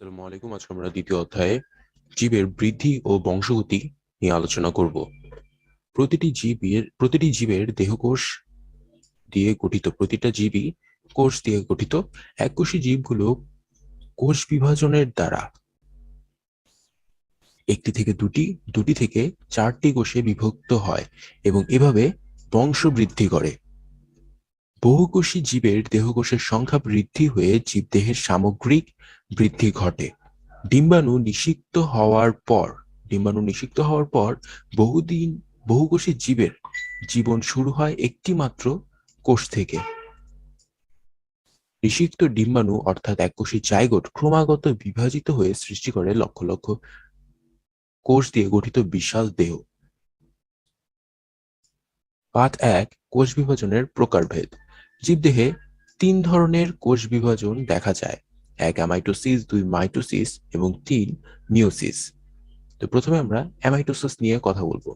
আসসালামু আলাইকুম। আজকে আমরা দ্বিতীয় অধ্যায়ে জীবের বৃদ্ধি ও বংশগতি নিয়ে আলোচনা করব। প্রতিটি জীবের প্রতিটি জীবের দেহকোষ দিয়ে গঠিত, প্রতিটা জীবই কোষ দিয়ে গঠিত। এককোষী জীবগুলো কোষ বিভাজনের দ্বারা একটি থেকে দুটি দুটি থেকে চারটি কোষে বিভক্ত হয় এবং এভাবে বংশ বৃদ্ধি করে। বহুকোষী জীবের দেহকোষের সংখ্যা বৃদ্ধি হয়ে জীবদেহের সামগ্রিক বৃদ্ধি ঘটে। ডিম্বাণু নিষিক্ত হওয়ার পর, ডিম্বাণু নিষিক্ত হওয়ার পর বহুদিন বহুকোষী জীবের জীবন শুরু হয় একটি মাত্র কোষ থেকে। নিষিক্ত ডিম্বাণু অর্থাৎ এককোষী জাইগোট ক্রমাগত বিভাজিত হয়ে সৃষ্টি করে লক্ষ লক্ষ কোষ দিয়ে গঠিত বিশাল দেহ। পাঠ এক, কোষ বিভাজনের প্রকারভেদ। জীবদেহে তিন ধরনের কোষ বিভাজন দেখা যায়। এক অ্যামাইটোসিস দুই মাইটোসিস এবং তিন মিওসিস তো প্রথমে আমরা অ্যামাইটোসিস নিয়ে কথা বলব।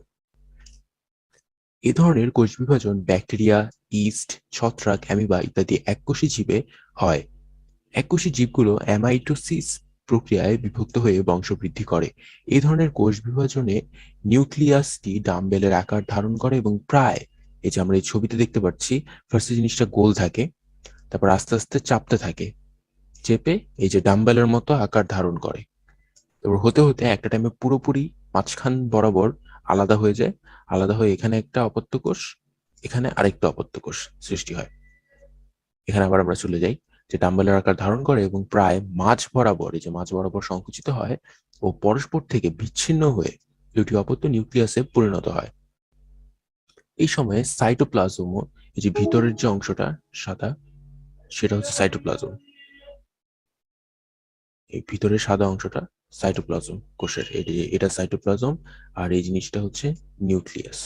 এ ধরনের কোষ বিভাজন ব্যাকটেরিয়া, ইস্ট, ছত্রাক, অ্যামিবা ইত্যাদি এককোষী জীবে হয়। এককোষী জীবগুলো অ্যামাইটোসিস প্রক্রিয়ায় বিভক্ত হয়ে বংশবৃদ্ধি করে। এই ধরনের কোষ বিভাজনে নিউক্লিয়াসটি ডাম্বেলের আকার ধারণ করে এবং প্রায়, এই যে আমরা এই ছবিতে দেখতে পাচ্ছি ফার্স্টে জিনিসটা গোল থাকে, তারপর আস্তে আস্তে চাপতে থাকে। চেপে এই যে ডাম্বেলের মতো আকার ধারণ করে। তারপর হতে হতে একটা টাইমে পুরোপুরি মাঝখান বরাবর আলাদা হয়ে যায়। আলাদা হয়ে এখানে একটা অপত্য কোষ, এখানে আরেকটা অপত্য কোষ সৃষ্টি হয়। এখানে আবার আমরা চলে যাই, যে ডাম্বেলের আকার ধারণ করে এবং প্রায় মাঝ বরাবর, এই যে মাঝ বরাবর সংকুচিত হয় ও পরস্পর থেকে বিচ্ছিন্ন হয়ে দুটি অপত্য নিউক্লিয়াসে পরিণত হয়। এই সময়ে সাইটোপ্লাজম এই যে ভিতরের যে অংশটা সাদা, সেটা হচ্ছে সাইটোপ্লাজম এই ভিতরের সাদা অংশটা সাইটোপ্লাজম কোষের। এটা সাইটোপ্লাজম আর এই জিনিসটা হচ্ছে নিউক্লিয়াস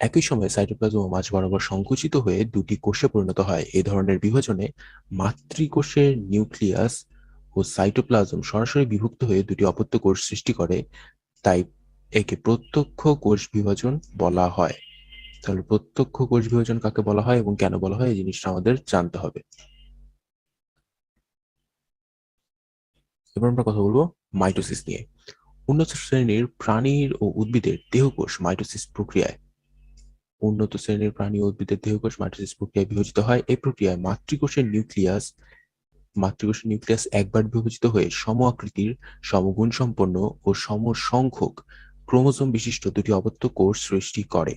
একই সময়ে সাইটোপ্লাজম মাঝ বরাবর সংকুচিত হয়ে দুটি কোষে পরিণত হয়। এই ধরনের বিভাজনে মাতৃকোষের নিউক্লিয়াস ও সাইটোপ্লাজম সরাসরি বিভক্ত হয়ে দুটি অপত্য কোষ সৃষ্টি করে, তাই একে প্রত্যক্ষ কোষ বিভাজন বলা হয়। তাহলে প্রত্যক্ষ কোষ বিভাজন কাকে বলা হয় এবং কেন বলা হয়? এই জিনিসটা আমাদের জানতে হবে। এবার আমরা কথা বলব মাইটোসিস নিয়ে। উন্নত শ্রেণির প্রাণীর ও উদ্ভিদের দেহকোষ মাইটোসিস প্রক্রিয়ায়। উন্নত শ্রেণির প্রাণী ও উদ্ভিদের দেহকোষ মাইটোসিস প্রক্রিয়ায় বিভাজিত হয়। এই প্রক্রিয়ায় মাতৃকোষের নিউক্লিয়াস মাতৃকোষের নিউক্লিয়াস একবার বিভাজিত হয়ে সম আকৃতির সমগুণ সম্পন্ন ও সম সংখ্যক ক্রোমোজোম বিশিষ্ট দুটি অবত্য কোষ সৃষ্টি করে।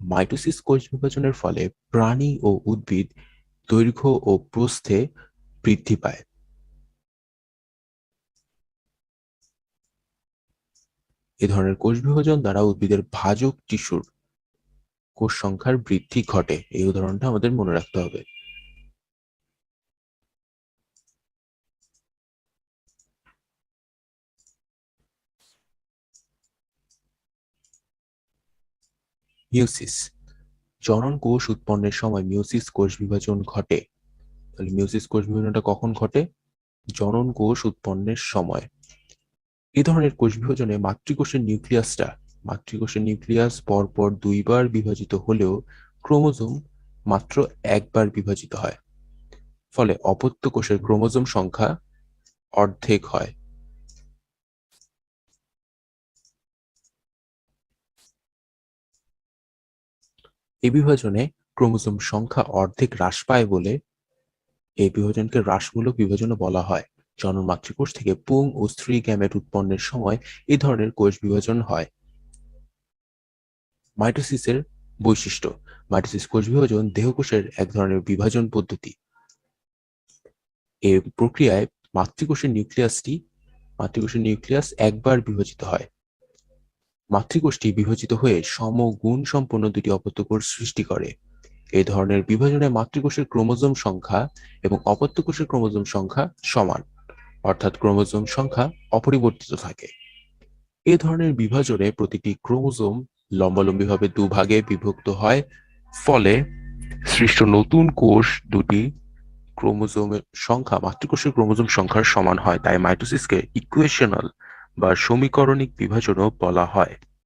মাইটোসিস কোষ বিভাজনের ফলে প্রাণী ও উদ্ভিদ দৈর্ঘ্য ও প্রস্থে বৃদ্ধি পায়। এ ধরনের কোষ বিভাজন দ্বারা উদ্ভিদের ভাজক টিস্যুর কোষ সংখ্যার বৃদ্ধি ঘটে। এই উদাহরণটা আমাদের মনে রাখতে হবে। মিউসিস। জনন কোষ উৎপন্নের সময় মিউসিস কোষ বিভাজন ঘটে। তাহলে মিউসিস কোষ বিভাজনটা কখন ঘটে? জনন কোষ উৎপন্নের সময়। এই ধরনের কোষ বিভাজনে মাতৃকোষের নিউক্লিয়াসটা, মাতৃকোষের নিউক্লিয়াস পরপর দুইবার বিভাজিত হলেও ক্রোমোজোম মাত্র একবার বিভাজিত হয়। ফলে অপত্য কোষের ক্রোমোজোম সংখ্যা অর্ধেক হয়। এই বিভাজনে ক্রোমোজোম সংখ্যা অর্ধেক হ্রাস পায় বলে এই বিভাজনকে হ্রাসমূলক বিভাজনও বলা হয়। জনন মাতৃকোষ থেকে পুং ও স্ত্রী গ্যামেট উৎপন্নের সময় এই ধরনের কোষ বিভাজন হয়। মাইটোসিসের বৈশিষ্ট্য। মাইটোসিস কোষ বিভাজন দেহকোষের এক ধরনের বিভাজন পদ্ধতি। এই প্রক্রিয়ায় মাতৃকোষের নিউক্লিয়াসটি মাতৃকোষের নিউক্লিয়াস একবার বিভাজিত হয়। মাতৃকোষটি বিভাজিত হয়ে সমগুণ সম্পন্ন দুটি অপত্য কোষ সৃষ্টি করে। এই ধরনের বিভাজনে মাতৃকোষের ক্রোমোজোম সংখ্যা এবং অপত্যকোষের ক্রোমোজোম সংখ্যা সমান, অর্থাৎ ক্রোমোজোম সংখ্যা অপরিবর্তিত থাকে। এ ধরনের বিভাজনে প্রতিটি ক্রোমোজোম লম্বালম্বিভাবে দুভাগে বিভক্ত হয়, ফলে সৃষ্ট নতুন কোষ দুটি ক্রোমোজোমের সংখ্যা মাতৃকোষের ক্রোমোজোম সংখ্যার সমান হয়। তাই মাইটোসিসকে ইকুয়েশনাল বা সমীকরণিক বিভাজনও বলা হয়।